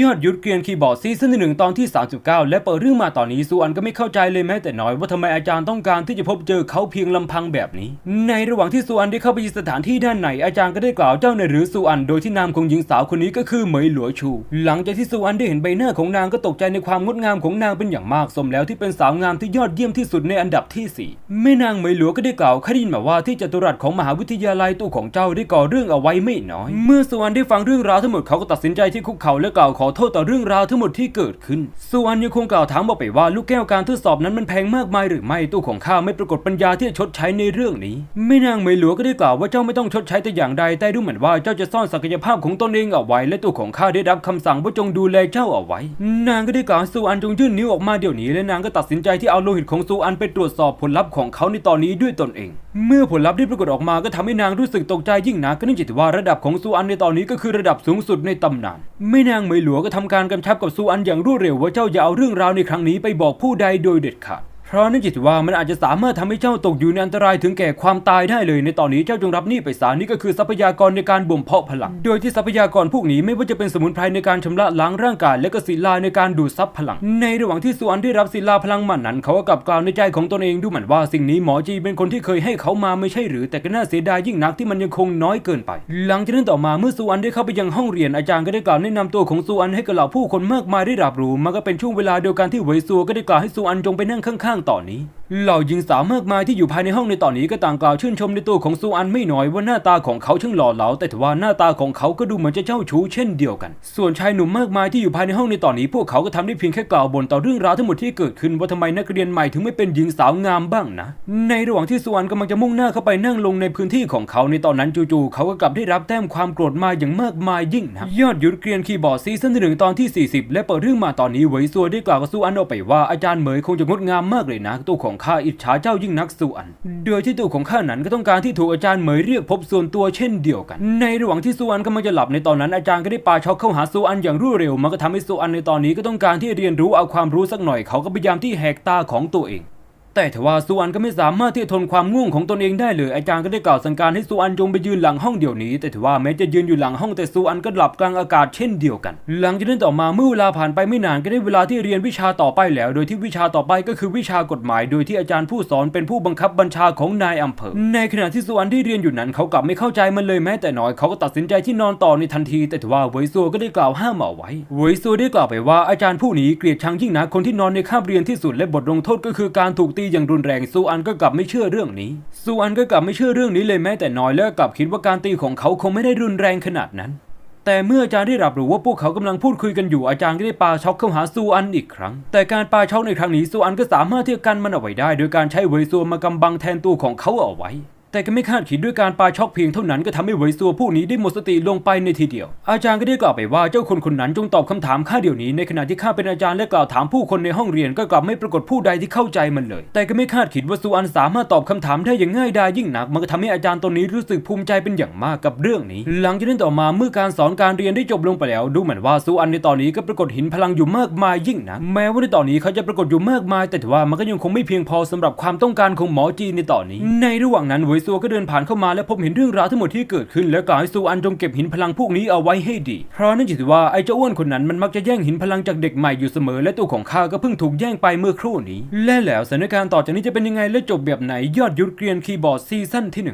ยอดยุทธเกรียนคีย์บอร์ดซีซั่นที่หนึ่งตอนที่ 39 และเปิดเรื่องมาตอนนี้ซูอันก็ไม่เข้าใจเลยแม้แต่น้อยว่าทำไมอาจารย์ต้องการที่จะพบเจอเขาเพียงลำพังแบบนี้ ในระหว่างที่ซูอันได้เข้าไปยสถานที่ด้านในอาจารย์ก็ได้กล่าวเจ้าในหรือซูอันโดยที่นามของหญิงสาวคนนี้ก็คือเหมยหลัวชู หลังจากที่ซูอันได้เห็นใบหน้าของนางก็ตกใจในความงดงามของนางเป็นอย่างมากสมแล้วที่เป็นสาวงามที่ยอดเยี่ยมที่สุดในอันดับที่สี่แม่นางเหมยหลัวก็ได้กล่าวขาได้ยินมาว่าที่จัตุรัสของมหาวิทยาลัยตู้ของเจ้าได้ก่อเรื่องเอาไว้ไม่น้อย เมื่อซูอันได้ฟังเรื่องราวทั้งหมดเขาก็ตัดสินใจที่คุกเข่าและกล่าวขอโทษต่อเรื่องราวทั้งหมดที่เกิดขึ้นซูอันยังคงกล่าวถามบอกไปว่าลูกแก้วการทดสอบนั้นมันแพงมากมายหรือไม่ตู้ของข้าไม่ปรากฏปัญญาที่จะชดใช้ในเรื่องนี้แม่นางเมยหลัวก็ได้กล่าวว่าเจ้าไม่ต้องชดใช้แต่อย่างใดแต่ดูเหมือนว่าเจ้าจะซ่อนศักยภาพของตนเองเอาไว้ และตัวของข้าได้รับคำสั่งว่าจงดูแลเจ้าเอาไว้ นางก็ได้กล่าวให้ซูอันจงยื่นนิ้วออกมาเดี๋ยวนี้และนางก็ตัดสินใจที่เอาโลหิตของซูอันไปตรวจสอบผลลัพธ์ของเขาในตอนนี้ด้วยตนเอง เมื่อผลลัพธ์ที่ปรากฏออกมาก็ทำให้นางรู้สึกตกใจยิ่งนักก็เนื่องจากว่าระดับของซูอันในตอนนี้ก็คือระดับสูงสุดในตำนานไม่นางเหมยหลัวก็ทำการกำชับกับซูอันอย่างรวดเร็วว่าเจ้าอย่าเอาเรื่องราวในครั้งนี้ไปบอกผู้ใดโดยเด็ดขาด เพราะนั่นจิตว่ามันอาจจะสามารถทำให้เจ้าตกอยู่ในอันตรายถึงแก่ความตายได้เลย ในตอนนี้เจ้าจงรับหนี้ไปซะนี่ก็คือทรัพยากรในการบ่มเพาะพลัง โดยที่ทรัพยากรพวกนี้ไม่ว่าจะเป็นสมุนไพรในการชำระล้างร่างกาย และก็ศิลาในการดูดซับพลัง ในระหว่างที่สุวรรณได้รับศิลาพลังมันนั้น เขาก็กลับกล่าวในใจของตนเองดูเหมือนว่าสิ่งนี้หมอจีเป็นคนที่เคยให้เขามาไม่ใช่หรือ แต่ก็น่าเสียดายยิ่งนักที่มันยังคงน้อยเกินไป หลังจากนั้นต่อมาเมื่อสุวรรณได้เข้าไปยังห้องเรียนอาจารย์ก็ได้กล่าวแนะนำตัวของสุวรรณให้กับเหล่าผู้คนมากมายได้รับรู้มันก็เป็นช่วงเวลาเดียวกันที่เวยซัวก็ได้กล่าวให้สุวรรณจงไปนั่งข้างๆต่อนนี้ เหล่าหญิงสาวมากมายที่อยู่ภายในห้องในตอนนี้ก็ต่างกล่าวชื่นชมในตัวของซูอันไม่น้อยว่าหน้าตาของเขาช่างหล่อเหลาแต่ทว่าหน้าตาของเขาก็ดูเหมือนจะเจ้าชู้เช่นเดียวกัน ส่วนชายหนุ่มมากมายที่อยู่ภายในห้องในตอนนี้พวกเขาก็ทำได้เพียงแค่กล่าวบ่นต่อเรื่องราวทั้งหมดที่เกิดขึ้นว่าทำไมนักเรียนใหม่ถึงไม่เป็นหญิงสาวงามบ้างนะ ในระหว่างที่ซูอันกำลังจะมุ่งหน้าเข้าไปนั่งลงในพื้นที่ของเขาในตอนนั้นจู่ๆเขาก็กลับได้รับแต้มความโกรธมาอย่างมากมายยิ่งนะยอดยุทธเกรียนคีย์บอร์ดซีซั่นที่หนึ่งตอนที่ 40 และเปิดเรื่องมาตอนนี้เหวยซัวได้กล่าวกับซูอันออกไปว่าอาจารย์เหมยคงจะงดงามมากเลยนะตัวของข้าอิจฉาเจ้ายิ่งนักซูอัน โดยที่ตัวของข้านั้นก็ต้องการที่ถูกอาจารย์เหมยเรียกพบส่วนตัวเช่นเดียวกัน ในระหว่างที่ซูอันกำลังจะหลับในตอนนั้นอาจารย์ก็ได้ปาช็อกเข้าหาซูอันอย่างรวดเร็วมันก็ทำให้ซูอันในตอนนี้ก็ต้องการที่เรียนรู้เอาความรู้สักหน่อยเขาก็พยายามที่แหกตาของตัวเอง แต่ทว่าซูอันก็ไม่สามารถที่จะทนความง่วงของตนเองได้เลยอาจารย์ก็ได้กล่าวสั่งการให้ซูอันจงไปยืนหลังห้องเดี๋ยวนี้ แต่ทว่าแม้จะยืนอยู่หลังห้องแต่ซูอันก็หลับกลางอากาศเช่นเดียวกัน หลังจากนั้นต่อมาเมื่อเวลาผ่านไปไม่นานก็ได้เวลาที่เรียนวิชาต่อไปแล้ว โดยที่วิชาต่อไปก็คือวิชากฎหมาย โดยที่อาจารย์ผู้สอนเป็นผู้บังคับบัญชาของนายอำเภอ ในขณะที่ซูอันที่เรียนอยู่นั้นเขากลับไม่เข้าใจมันเลยแม้แต่น้อยเขาก็ตัดสินใจที่นอนต่อในทันที แต่ทว่าเวยซัวก็ได้กล่าวห้ามเอาไว้เวยซัวได้กล่าวไปว่าอาจารย์ผู้นี้เกลียดชังยิ่งนักคนที่นอนในคาบเรียนที่สุดและบทลงโทษก็คือการถูกตีอย่างรุนแรงซูอันก็กลับไม่เชื่อเรื่องนี้ซูอันก็กลับไม่เชื่อเรื่องนี้เลยแม้แต่น้อยและกลับคิดว่าการตีของเขาคงไม่ได้รุนแรงขนาดนั้น แต่เมื่ออาจารย์ได้รับรู้ว่าพวกเขากำลังพูดคุยกันอยู่อาจารย์ก็ได้ปาช็อกเข้าหาซูอันอีกครั้ง แต่การปาช็อกในครั้งนี้ซูอันก็สามารถที่จะกันมันเอาไว้ได้ โดยการใช้เวยซัวมากำบังแทนตัวของเขาเอาไว้ แต่ก็ไม่คาดคิดด้วยการปาช็อกเพียงเท่านั้นก็ทำให้เวซัวผู้นี้ได้หมดสติลงไปในทีเดียว อาจารย์ก็ได้กล่าวไปว่าเจ้าคนคนนั้นจงตอบคำถามข้าเดี๋ยวนี้ในขณะที่ข้าเป็นอาจารย์และกล่าวถามผู้คนในห้องเรียนก็กลับไม่ปรากฏผู้ใดที่เข้าใจมันเลย แต่ก็ไม่คาดคิดว่าซูอันสามารถตอบคำถามได้อย่างง่ายดายยิ่งนัก มันก็ทำให้อาจารย์ตนนี้รู้สึกภูมิใจเป็นอย่างมากกับเรื่องนี้ หลังจากนั้นต่อมาเมื่อการสอนการเรียนได้จบลงไปแล้ว ดูเหมือนว่าซูอันในตอนนี้ก็ปรากฏหินพลังอยู่มากมายยิ่งนักแม้ว่าในตอนนี้เขาจะปรากฏอยู่มากมาย แต่ว่ามันก็ยังคงไม่เพียงพอสำหรับความต้องการของหมอจีในตอนนี้ ในระหว่างนั้นเวซัวก็เดินผ่านเข้ามาและพบเห็นเรื่องราวทั้งหมดที่เกิดขึ้น และกล่าวให้ซูอันจงเก็บหินพลังพวกนี้เอาไว้ให้ดี เพราะนั่นจิตว่าไอ้เจ้าอ้วนคนนั้นมันมักจะแย่งหินพลังจากเด็กใหม่อยู่เสมอ และตัวของข้าก็เพิ่งถูกแย่งไปเมื่อครู่นี้ และแล้วสถานการณ์ต่อจากนี้จะเป็นยังไงและจบแบบไหนยอดยุทธเกรียนคีย์บอร์ดซีซั่นที่หนึ่ง